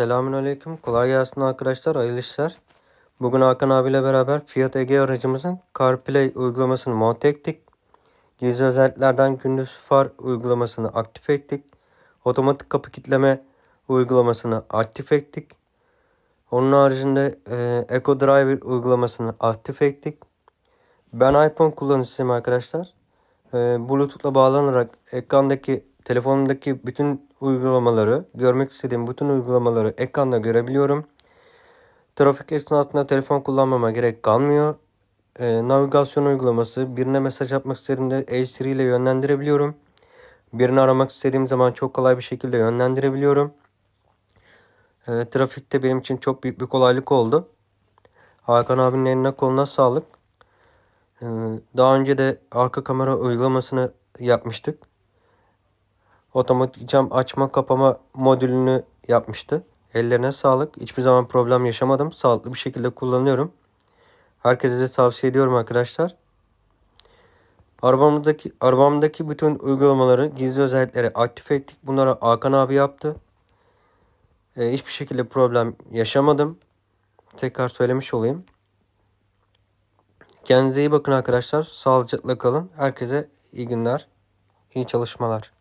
Selamünaleyküm. Kolay gelsin arkadaşlar. Hayırlı işler. Bugün Hakan abiyle beraber Fiat Ege aracımızın CarPlay uygulamasını monte ettik. Gizli özelliklerden gündüz far uygulamasını aktif ettik. Otomatik kapı kitleme uygulamasını aktif ettik. Onun haricinde e, Eco Driver uygulamasını aktif ettik. Ben iPhone kullanıcısıyım arkadaşlar. E, Bluetooth'la bağlanarak ekrandaki telefonumdaki bütün uygulamaları, görmek istediğim bütün uygulamaları ekranda görebiliyorum. Trafik esnasında telefon kullanmama gerek kalmıyor. Ee, navigasyon uygulaması, birine mesaj atmak istediğimde H3 ile yönlendirebiliyorum. Birini aramak istediğim zaman çok kolay bir şekilde yönlendirebiliyorum. Ee, trafikte benim için çok büyük bir kolaylık oldu. Hakan abinin eline koluna sağlık. Ee, daha önce de arka kamera uygulamasını yapmıştık otomatik cam açma kapama modülünü yapmıştı. Ellerine sağlık. Hiçbir zaman problem yaşamadım. Sağlıklı bir şekilde kullanıyorum. Herkese de tavsiye ediyorum arkadaşlar. Arabamdaki arabamdaki bütün uygulamaları, gizli özellikleri aktif ettik. Bunları Hakan abi yaptı. Ee, hiçbir şekilde problem yaşamadım. Tekrar söylemiş olayım. Kendinize iyi bakın arkadaşlar. Sağlıcakla kalın. Herkese iyi günler. İyi çalışmalar.